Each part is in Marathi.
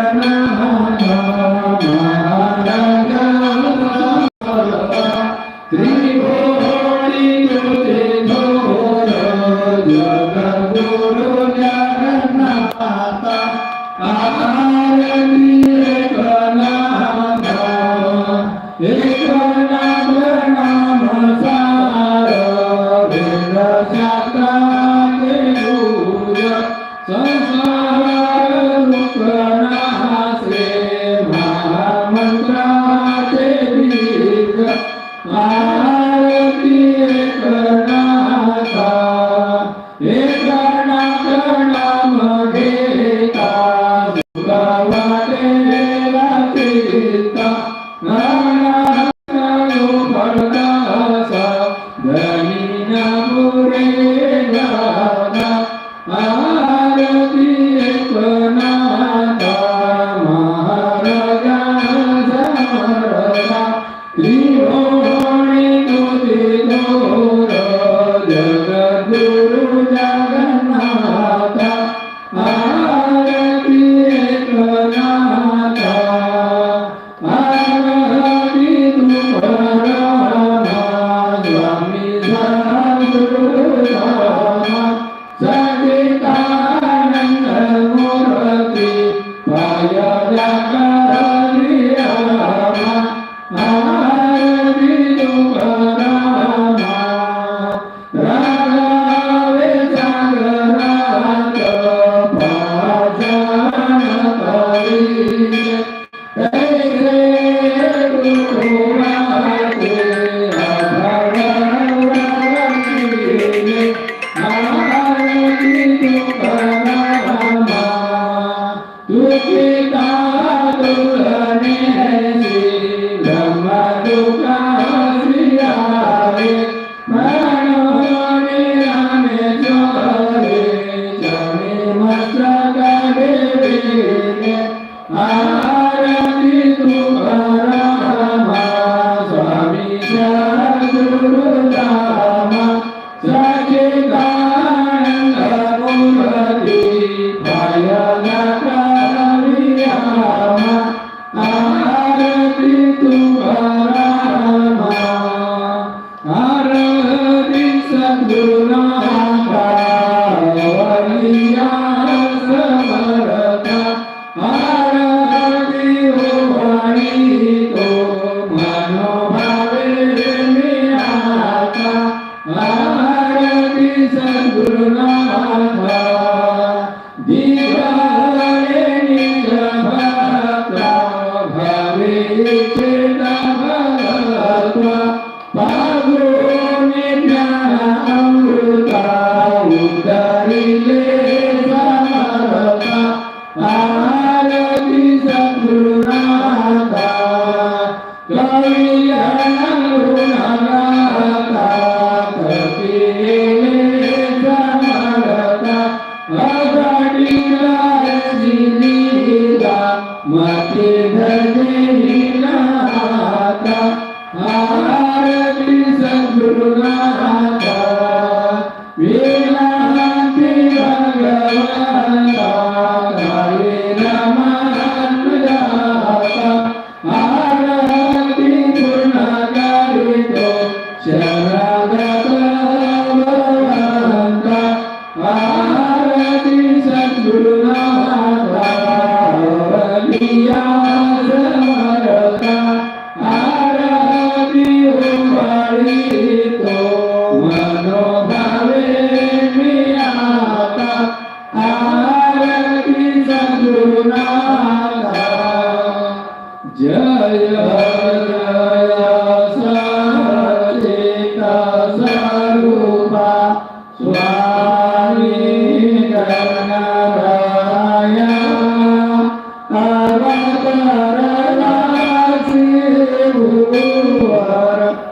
Amen. Jai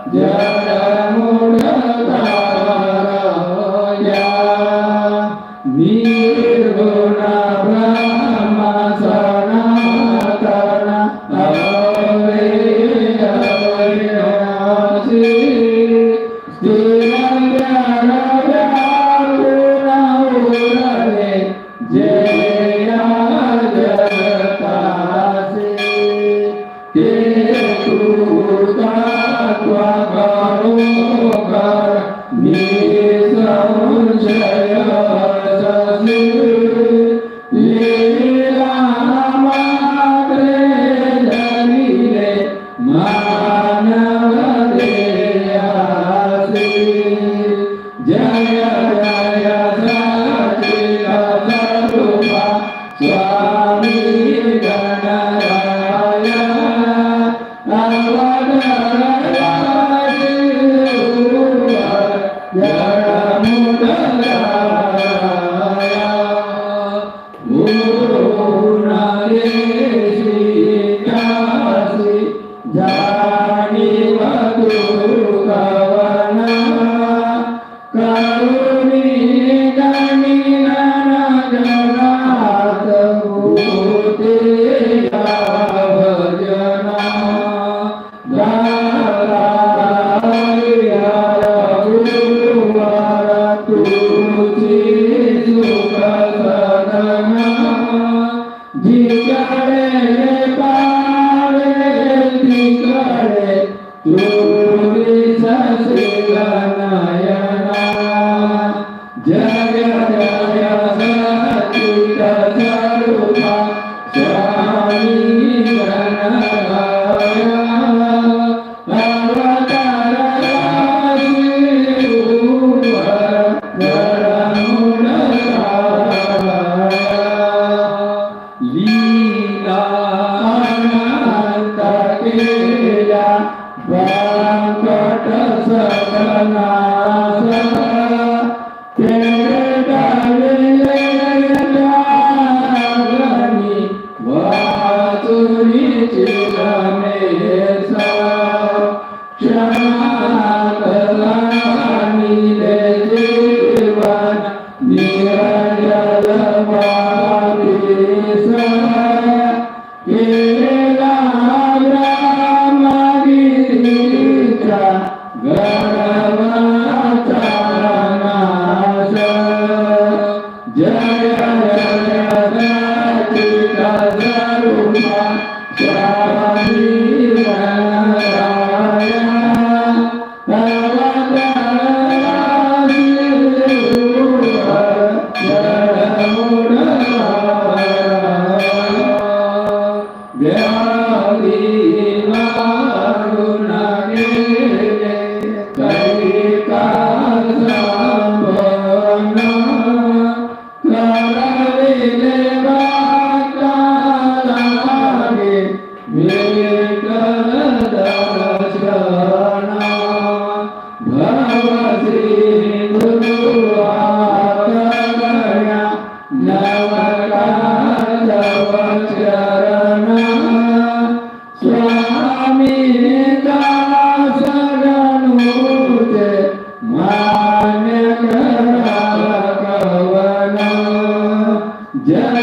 Jai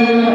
Thank you.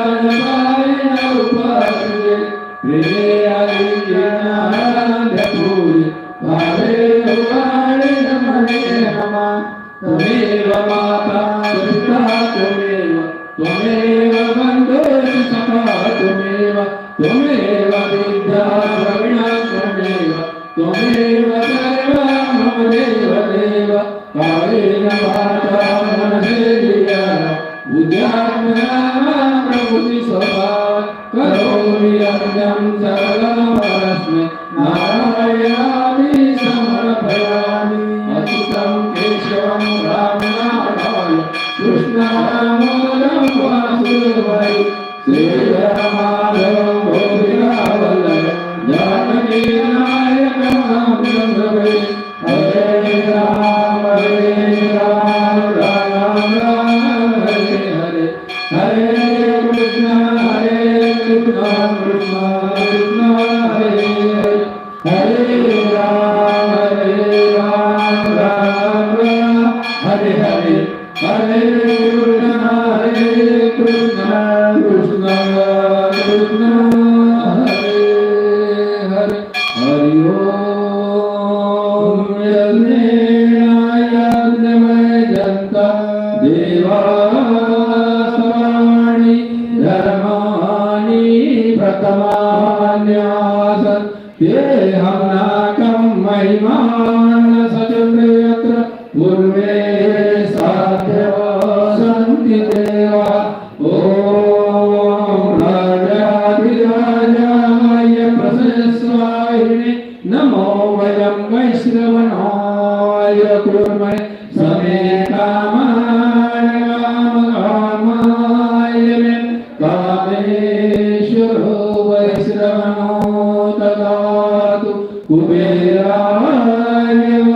Thank you. Hare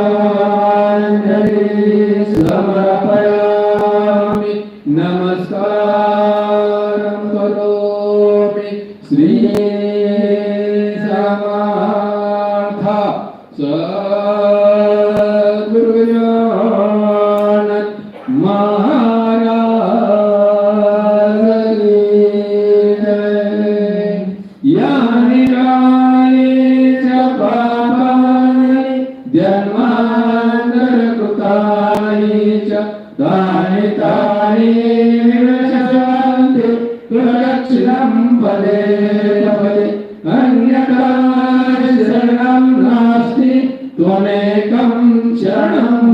Hare Krishna.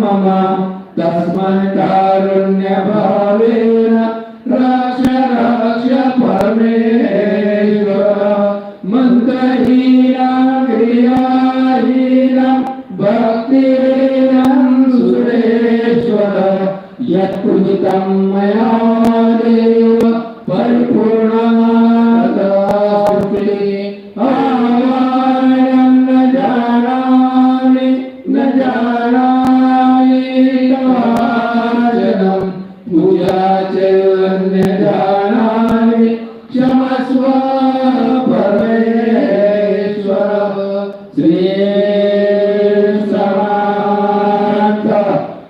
মামা তসময় কা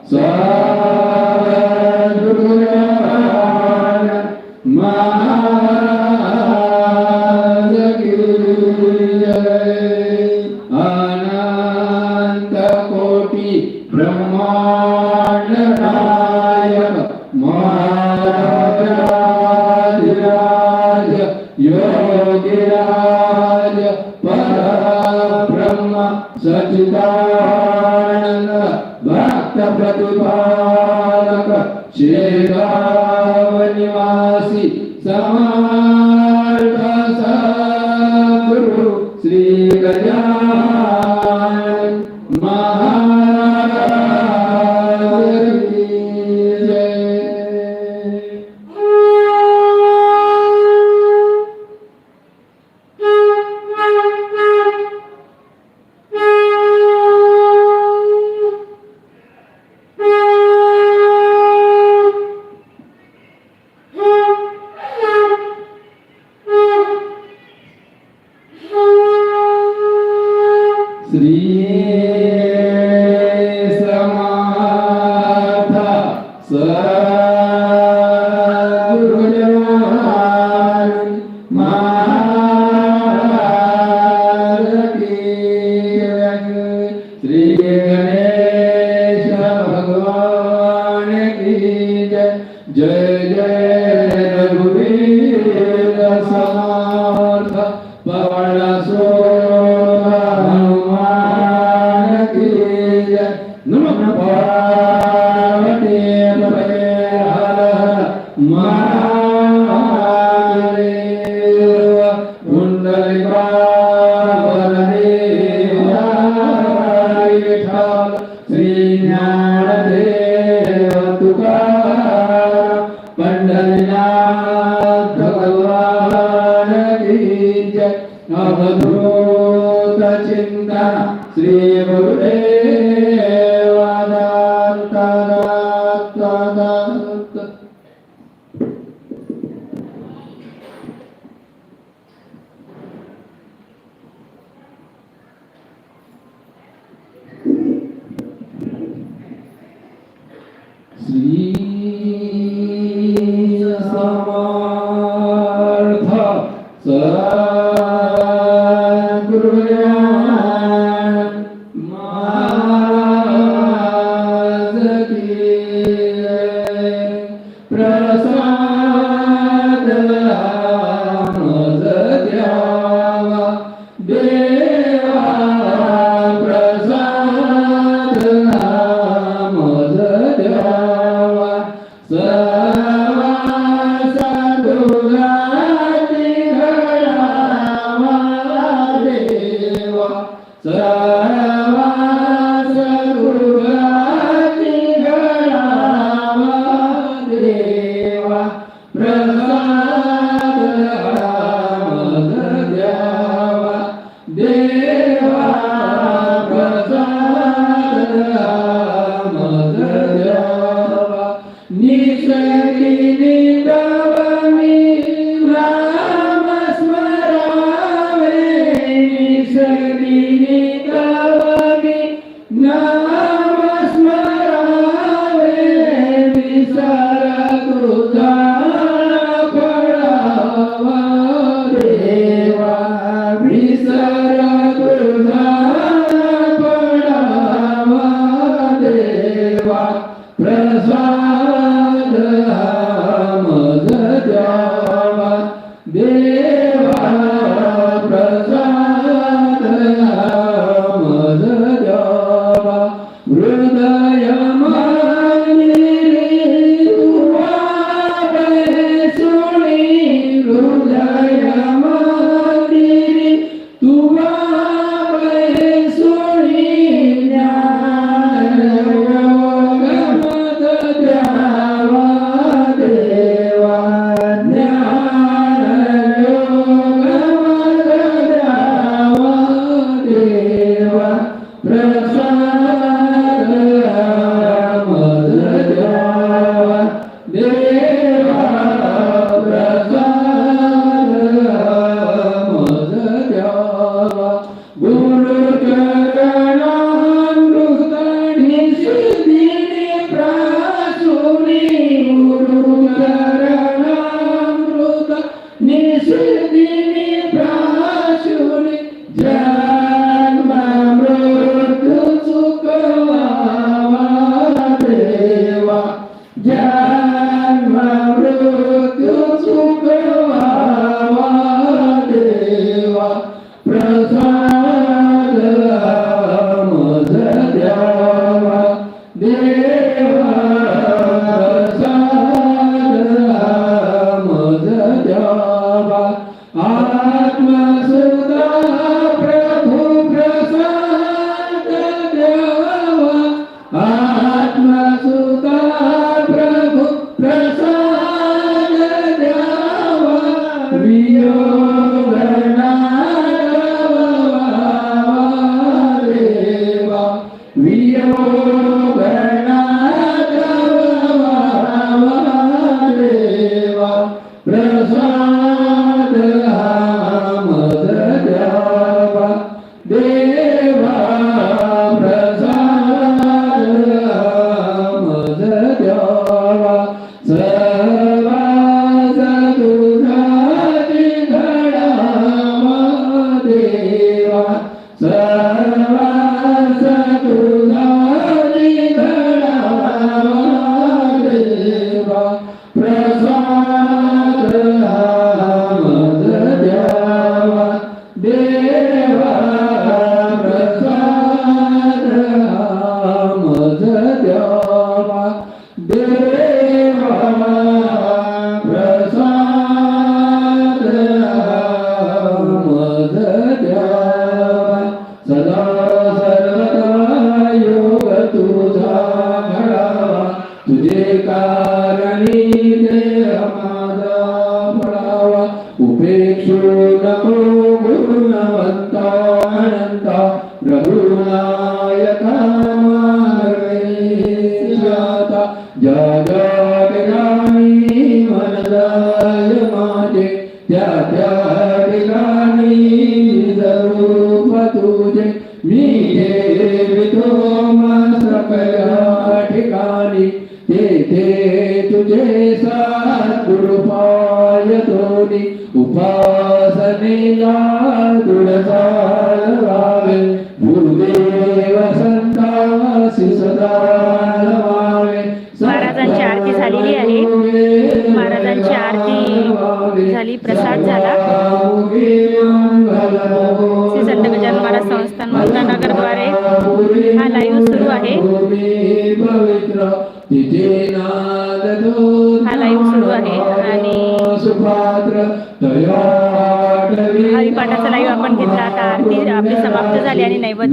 Só जय जय जय रघुवीर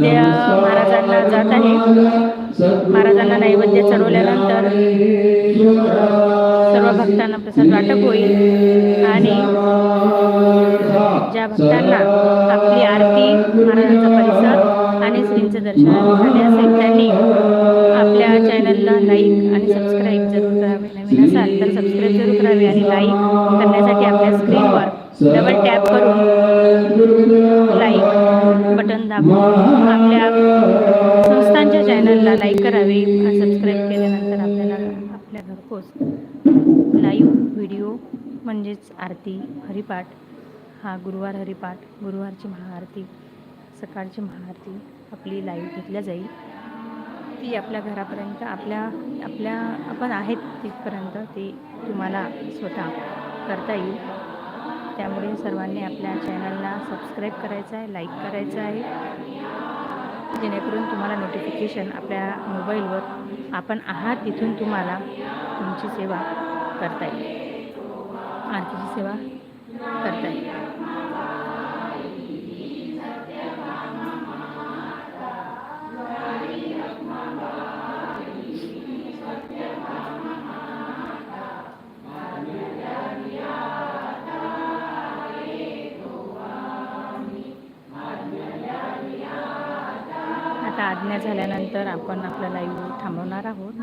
नैवेद्य महाराजांना जात आहे. महाराजांना नैवेद्य चढवल्यानंतर सर्व भक्तांना प्रसाद वाटप होईल. आणि ज्या भक्तांना आपली आरती महाराजांचा परिसर आणि श्रींचं दर्शन झाले असेल त्यांनी आपल्या चॅनलला लाईक आणि सबस्क्राईब जरूर करावे. नवीन असाल तर सबस्क्राईब जरूर करावे आणि लाईक करण्यासाठी आपल्या स्क्रीनवर डबल टॅप करून दाबून आपल्या संस्थांच्या चॅनलला लाईक करावे सबस्क्राईब केल्यानंतर आपल्याला आपल्या घरपोच लाईव्ह व्हिडिओ म्हणजेच आरती हरिपाठ हा गुरुवार हरिपाठ गुरुवारची महाआरती सकाळची महाआरती आपली लाईव्ह घेतल्या जाईल. ती आपल्या घरापर्यंत आपल्या आपल्या आपण आहेत तिथपर्यंत ती तुम्हाला स्वतः करता येईल. त्यामुळे सर्वांनी आपल्या चॅनलला सबस्क्राईब करायचं आहे लाईक करायचं आहे. जेणेकरून तुम्हाला नोटिफिकेशन आपल्या मोबाईलवर आपण आहात तिथून तुम्हाला तुमची सेवा करता येईल. आरतीची सेवा करता येईल. आपण आपला लाईव्ह थांबवणार आहोत.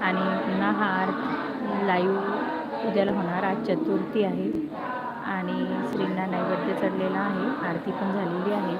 आणि पुन्हा हा आर्ट लाईव्ह उद्याला होणार आज चतुर्थी आहे. आणि श्रींना नैवेद्य चढलेला आहे. आरती पण झालेली आहे.